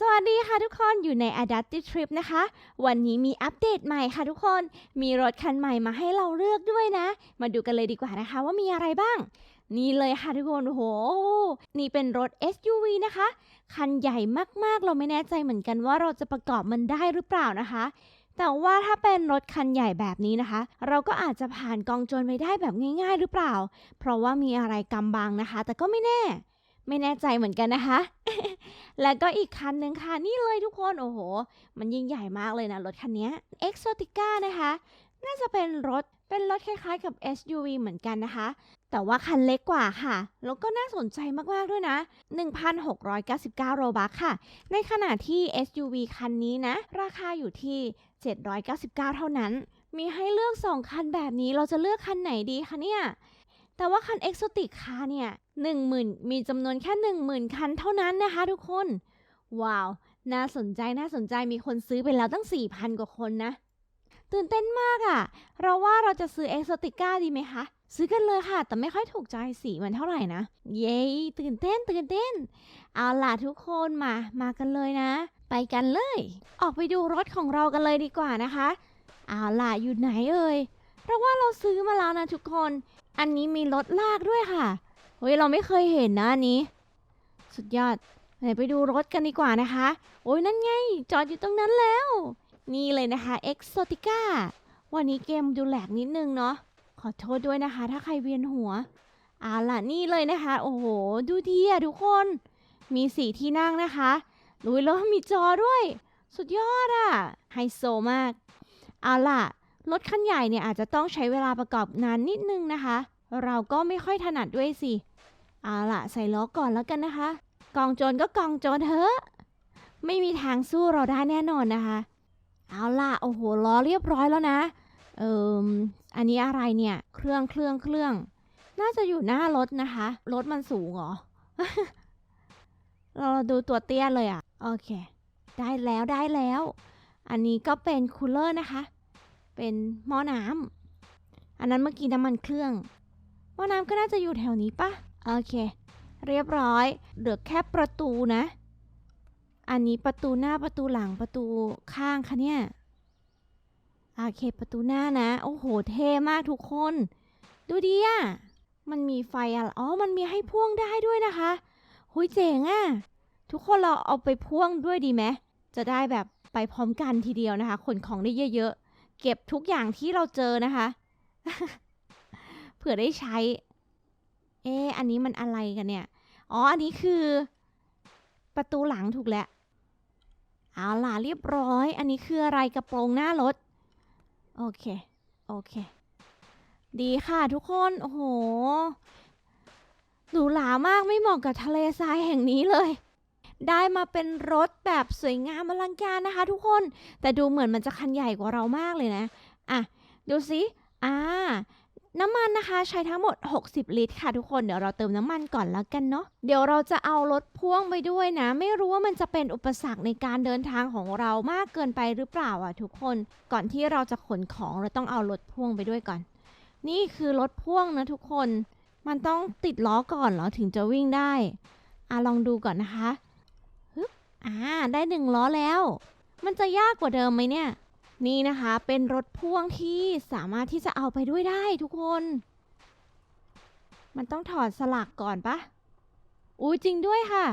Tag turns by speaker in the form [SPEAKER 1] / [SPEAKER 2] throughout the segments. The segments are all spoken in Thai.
[SPEAKER 1] สวัสดีค่ะทุกคนอยู่ใน Adaptive Trip นะคะ วันนี้มีอัปเดตใหม่ค่ะทุกคน มีรถคันใหม่มาให้เราเลือกด้วยนะ มาดูกันเลยดีกว่านะคะว่ามีอะไรบ้าง นี่เลยค่ะทุกคนโห นี่เป็นรถ SUV นะคะ คันใหญ่มากๆ เราไม่แน่ใจเหมือนกันว่าเราจะประกอบมันได้หรือเปล่านะคะ แต่ว่าถ้าเป็นรถคันใหญ่แบบนี้นะคะ เราก็อาจจะผ่านกองโจรไปได้แบบง่าย ๆ หรือเปล่า เพราะว่ามีอะไรกำบังนะคะ แต่ก็ไม่แน่ ไม่แน่ใจเหมือนกันนะคะ แล้วก็อีกคันหนึ่งค่ะ นี่เลยทุกคน โอ้โห มันยิ่งใหญ่มากเลยนะ รถคันนี้ Exotica นะคะ น่าจะเป็นรถ เป็นรถคล้ายๆกับ SUV เหมือนกันนะคะ แต่ว่าคันเล็กกว่าค่ะ แล้วก็น่าสนใจมากๆด้วยนะ 1,699 โรบัคค่ะ ในขณะที่ SUV คันนี้นะ ราคาอยู่ที่ 799 เท่านั้น มีให้เลือก 2 คันแบบนี้ เราจะเลือกคันไหนดีคะเนี่ย แต่ว่าคัน Exotic คาเนี่ย10,000มีจำนวนแค่10,000คันเท่านั้นนะคะทุกคน ว้าว น่าสนใจน่าสนใจมีคนซื้อไปแล้วตั้ง 4,000 กว่าคนนะ ตื่นเต้นมากอะ่ะ เราว่าเราจะซื้อ Exotica ดีไหมคะ ซื้อกันเลยค่ะ แต่ไม่ค่อยถูกใจสีมันเท่าไหร่นะ เย้ตื่นเต้นตื่นเต้น เอาล่ะทุกคนมา มากันเลยนะ ไปกันเลย ออกไปดูรถของเรากันเลยดีกว่านะคะ เอาล่ะอยู่ไหนเอ่ยเราว่าเราซื้อมาแล้วนะทุกคน อันนี้มีรถลากด้วยค่ะเฮ้ยเราไม่เคยเห็นนะอันนี้ สุดยอดไหนไปดูรถกันดีกว่านะคะ โอ้ยนั่นไง จอดอยู่ตรงนั้นแล้ว นี่เลยนะคะ Exotica วันนี้เกมดูแหลกนิดนึงเนาะ ขอโทษด้วยนะคะ ถ้าใครเวียนหัวเอาล่ะนี่เลยนะคะ โอ้โห ดูดีอะทุกคน มีสีที่นั่งนะคะลุยแล้วมีจอด้วย สุดยอดอะไฮโซมากเอาล่ะ รถคันใหญ่เนี่ยอาจจะต้องใช้เวลาประกอบนานนิดนึงนะคะ เราก็ไม่ค่อยถนัดด้วยสิ เอาล่ะ ใส่ล้อก่อนแล้วกันนะคะ กองโจรก็กองโจรเถอะ ไม่มีทางสู้เราได้แน่นอนนะคะ เอาล่ะ โอ้โห ล้อเรียบร้อยแล้วนะ เอิมอันนี้อะไรเนี่ย เครื่องเครื่องเครื่อง น่าจะอยู่หน้ารถนะคะ รถมันสูงเหรอ เราดูตัวเตี้ยเลยอะ่ะ โอเค ได้แล้วได้แล้ว อันนี้ก็เป็นคูลเลอร์นะคะ เป็นหม้อน้ำอันนั้นเมื่อกี้น้ำมันเครื่องหม้อน้ำก็น่าจะอยู่แถวนี้ปะโอเค เรียบร้อยเหลือแค่ประตูนะ อันนี้ประตูหน้าประตูหลังประตูข้างคะเนี่ยโอเคประตูหน้านะ โอ้โห เท่มากทุกคน ดูดีอะมันมีไฟอะอ๋อ มันมีให้พ่วงได้ด้วยนะคะหุยเจ๋งอะทุกคนเราเอาไปพ่วงด้วยดีไหม จะได้แบบไปพร้อมกันทีเดียวนะคะ ขนของได้เยอะ เก็บทุกอย่างที่เราเจอนะคะ เผื่อได้ใช้ เอ๊อันนี้มันอะไรกันเนี่ย อ๋อ อันนี้คือ ประตูหลังถูกแล้ว เอาล่ะเรียบร้อย อันนี้คืออะไรกระโปรงหน้ารถ โอเค โอเค ดีค่ะทุกคน โอ้โหหรูหรามากไม่เหมาะกับทะเลทรายแห่งนี้เลย ได้มาเป็นรถแบบสวยงามอลังการนะคะ ทุกคน แต่ดูเหมือนมันจะคันใหญ่กว่าเรามากเลยนะ อะ ดูสิ อ่า น้ำมันนะคะใช้ทั้งหมด 60 ลิตรค่ะทุกคน เดี๋ยวเราเติมน้ำมันก่อนแล้วกันเนาะ เดี๋ยวเราจะเอารถพ่วงไปด้วยนะ ไม่รู้ว่ามันจะเป็นอุปสรรคในการเดินทางของเรามากเกินไปหรือเปล่าอะทุกคน ก่อนที่เราจะขนของเราต้องเอารถพ่วงไปด้วยก่อน นี่คือรถพ่วงนะทุกคน มันต้องติดล้อก่อนเหรอถึงจะวิ่งได้อะลองดูก่อนนะคะ อ่า ได้หนึ่งล้อแล้ว มันจะยากกว่าเดิมไหมเนี่ย นี่นะคะเป็นรถพ่วงที่สามารถที่จะเอาไปด้วยได้ทุกคน มันต้องถอดสลักก่อนปะอู้จริงด้วยค่ะ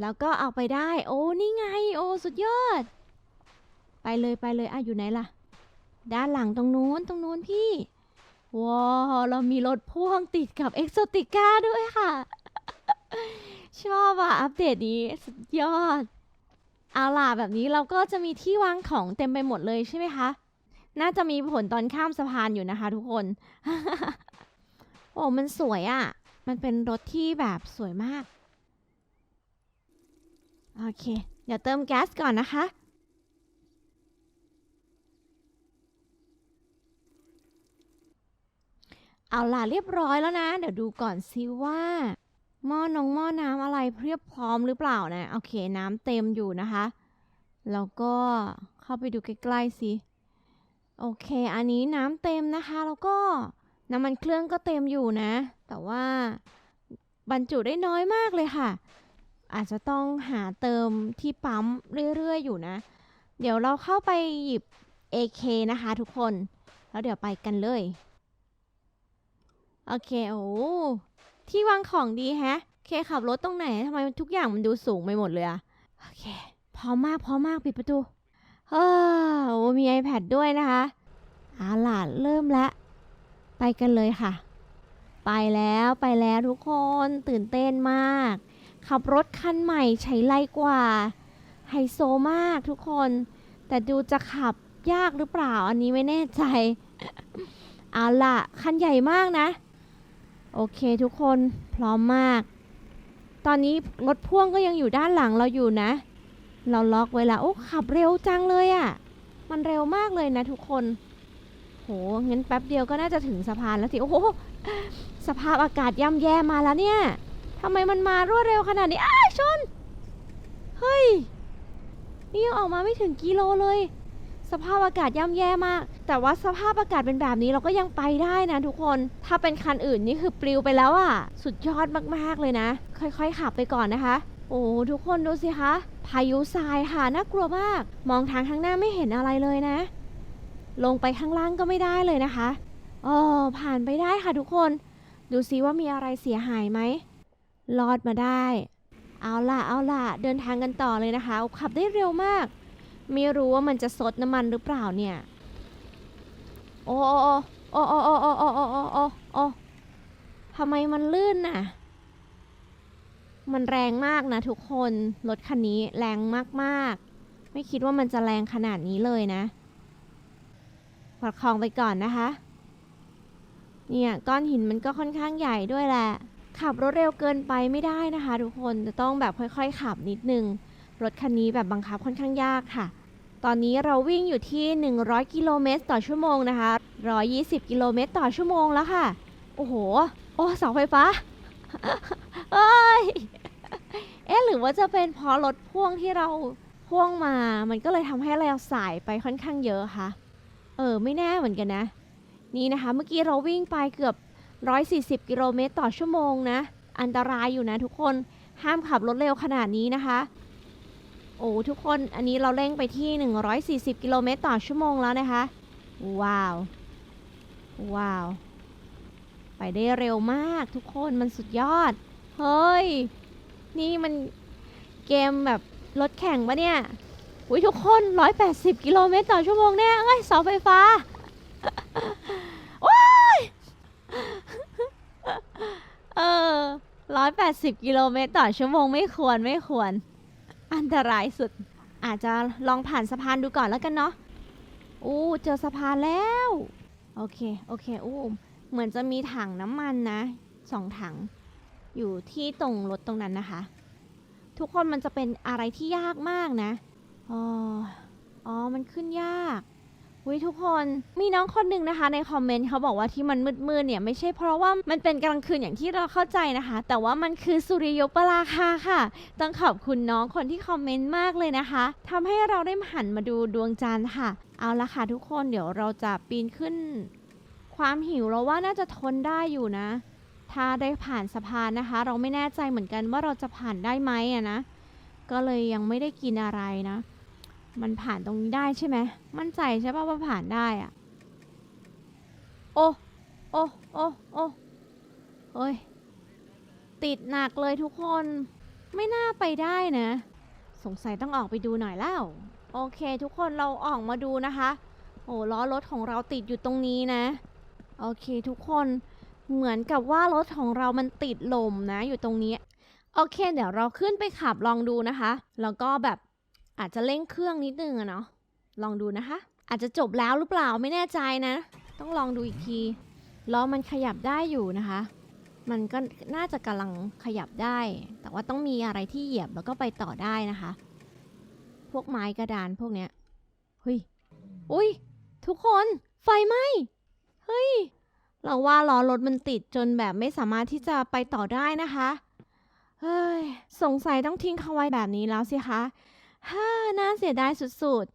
[SPEAKER 1] แล้วก็เอาไปได้ โอ้นี่ไง โอ้สุดยอด ไปเลยไปเลยอะอยู่ไหนล่ะ ด้านหลังตรงนู้นตรงนู้นพี่ว้าวเรามีรถพ่วงติดกับเอ็กโซติก้าด้วยค่ะ ชอบอะ อัปเดตนี้สุดยอด เอาล่ะแบบนี้เราก็จะมีที่วางของเต็มไปหมดเลยใช่ไหมคะ น่าจะมีผลตอนข้ามสะพานอยู่นะคะทุกคน โอ้มันสวยอะ่ะ มันเป็นรถที่แบบสวยมาก โอเค เดี๋ยวเติมแก๊สก่อนนะคะเอาล่ะเรียบร้อยแล้วนะ เดี๋ยวดูก่อนซิว่า หม้อนงหม้อน้ำอะไรเพียบพร้อมหรือเปล่านะ โอเคน้ำเต็มอยู่นะคะ แล้วก็เข้าไปดูใกล้ๆสิ โอเค อันนี้น้ำเต็มนะคะ แล้วก็น้ำมันเครื่องก็เต็มอยู่นะ แต่ว่าบรรจุได้น้อยมากเลยค่ะ อาจจะต้องหาเติมที่ปั๊มเรื่อยๆอยู่นะ เดี๋ยวเราเข้าไปหยิบ AK นะคะทุกคน แล้วเดี๋ยวไปกันเลย โอเค โอ้ ที่วางของดีแฮะ เคขับรถตรงไหนทำไมทุกอย่างมันดูสูงไปหมดเลยอะโอเค พร้อมมากพร้อมมากปิดประตูเออมี iPad ด้วยนะคะเอาล่ะเริ่มละ ไปกันเลยค่ะ ไปแล้วไปแล้วทุกคนตื่นเต้นมาก ขับรถคันใหม่ใช้ไรกว่าไฮโซมากทุกคน แต่ดูจะขับยากหรือเปล่าอันนี้ไม่แน่ใจ เอาล่ะ คันใหญ่มากนะ โอเคทุกคนพร้อมมาก ตอนนี้รถพ่วงก็ยังอยู่ด้านหลังเราอยู่นะ เราล็อกไว้แล้วโอ้ขับเร็วจังเลยอะ่ะ มันเร็วมากเลยนะทุกคน โหงั้นแป๊บเดียวก็น่าจะถึงสะพานแล้วสิโอ้โหสภาพอากาศย่ำแย่มาแล้วเนี่ยทำไมมันมารวดเร็วขนาดนี้อ้าชน เฮ้ย นี่ยังออกมาไม่ถึงกิโลเลย สภาพอากาศย่ำแย่มาก แต่ว่าสภาพอากาศเป็นแบบนี้เราก็ยังไปได้นะทุกคน ถ้าเป็นคันอื่นนี่คือปลิวไปแล้วอะ่ะ สุดยอดมากๆเลยนะ ค่อยๆขับไปก่อนนะคะ โอ้ทุกคนดูสิคะ พายุทรายค่ะน่ากลัวมาก มองทางข้างหน้าไม่เห็นอะไรเลยนะ ลงไปข้างล่างก็ไม่ได้เลยนะคะอ๋อผ่านไปได้ค่ะทุกคน ดูซิว่ามีอะไรเสียหายไหมรอดมาได้ เอาล่ะเอาล่ะเดินทางกันต่อเลยนะคะขับได้เร็วมาก ไม่รู้ว่ามันจะซดน้ำมันหรือเปล่าเนี่ยโอ้โอ้โอ้โอ้โอ้โอ้โอ้โอ้โอ้โอ้ทำไมมันลื่นน่ะ มันแรงมากนะทุกคน รถคันนี้แรงมากๆ ไม่คิดว่ามันจะแรงขนาดนี้เลยนะประคองไปก่อนนะคะ เนี่ยก้อนหินมันก็ค่อนข้างใหญ่ด้วยแหละ ขับรถเร็วเกินไปไม่ได้นะคะ ทุกคน จะต้องแบบค่อย ๆ ขับนิดนึง รถคันนี้แบบบังคับค่อนข้างยากค่ะ ตอนนี้เราวิ่งอยู่ที่ 100 กิโลเมตรต่อชั่วโมงนะคะ 120 กิโลเมตรต่อชั่วโมงแล้วค่ะ โอ้โห โอ้เสาไฟฟ้า เอ้ย เอ๊ะหรือว่าจะเป็นเพราะรถพ่วงที่เราพ่วงมา มันก็เลยทำให้เราสายไปค่อนข้างเยอะค่ะ เออ ไม่แน่เหมือนกันนะ นี่นะคะ เมื่อกี้เราวิ่งไปเกือบ 140 กิโลเมตรต่อชั่วโมงนะ อันตรายอยู่นะทุกคน ห้ามขับรถเร็วขนาดนี้นะคะ อ้ทุกคนอันนี้เราเร่งไปที่ 140 กิโลเมตรต่อชั่วโมงแล้วนะคะ ว้าว ว้าว ไปได้เร็วมากทุกคนมันสุดยอด เฮ้ย นี่มันเกมแบบรถแข่งปะเนี่ยอุ้ยทุกคน 180 กิโลเมตรต่อชั่วโมงแน่เอ้ยเสาไฟฟ้าว้ายเออ180 กิโลเมตรต่อชั่วโมงไม่ควรไม่ควร อันตรายสุด อาจจะลองผ่านสะพานดูก่อนแล้วกันเนาะอู้เจอสะพานแล้ว โอเค โอเคอู้เหมือนจะมีถังน้ำมันนะสองถัง อยู่ที่ตรงรถตรงนั้นนะคะ ทุกคนมันจะเป็นอะไรที่ยากมากนะ อ๋อ อ๋อ มันขึ้นยาก วิทุกคนมีน้องคนหนึ่งนะคะในคอมเมนต์เขาบอกว่าที่มันมืดๆเนี่ยไม่ใช่เพราะว่ามันเป็นกลางคืนอย่างที่เราเข้าใจนะคะ แต่ว่ามันคือสุริยุปราคาค่ะ ต้องขอบคุณน้องคนที่คอมเมนต์มากเลยนะคะทำให้เราได้หันมาดูดวงจันทร์ค่ะ เอาละค่ะทุกคนเดี๋ยวเราจะปีนขึ้น ความหิวเราว่าน่าจะทนได้อยู่นะ ถ้าได้ผ่านสะพานนะคะ เราไม่แน่ใจเหมือนกันว่าเราจะผ่านได้ไหมอะนะก็เลยยังไม่ได้กินอะไรนะ มันผ่านตรงนี้ได้ใช่ไหม มั่นใจใช่ป่ะว่าผ่านได้อะโอ้โอ้โอ้โอ้เฮ้ย ติดหนักเลยทุกคน ไม่น่าไปได้นะ สงสัยต้องออกไปดูหน่อยแล้ว โอเค ทุกคนเราออกมาดูนะคะ โอ้ล้อรถของเราติดอยู่ตรงนี้นะ โอเคทุกคนเหมือนกับว่ารถของเรามันติดลมนะอยู่ตรงนี้ โอเค เดี๋ยวเราขึ้นไปขับลองดูนะคะ แล้วก็แบบ อาจจะเร่งเครื่องนิดนึงอะเนาะลองดูนะคะ อาจจะจบแล้วหรือเปล่าไม่แน่ใจนะ ต้องลองดูอีกทีล้อมันขยับได้อยู่นะคะ มันก็น่าจะกำลังขยับได้ แต่ว่าต้องมีอะไรที่เหยียบแล้วก็ไปต่อได้นะคะ พวกไม้กระดานพวกเนี้ยเฮ้ยอุ้ยทุกคนไฟไหม้เฮ้ยเราว่าล้อรถมันติดจนแบบไม่สามารถที่จะไปต่อได้นะคะ เฮ้ย สงสัยต้องทิ้งเขาไว้แบบนี้แล้วสิคะ ฮ่าน่าเสียดายสุด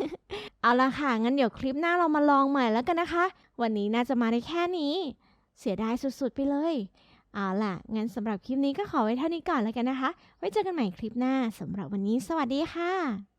[SPEAKER 1] ๆ เอาละค่ะ งั้นเดี๋ยวคลิปหน้าเรามาลองใหม่แล้วกันนะคะ วันนี้น่าจะมาได้แค่นี้ เสียดายสุดๆ ไปเลย เอาล่ะ งั้นสำหรับคลิปนี้ก็ขอไว้เท่านี้ก่อนแล้วกันนะคะ ไว้เจอกันใหม่คลิปหน้าสำหรับวันนี้ สวัสดีค่ะ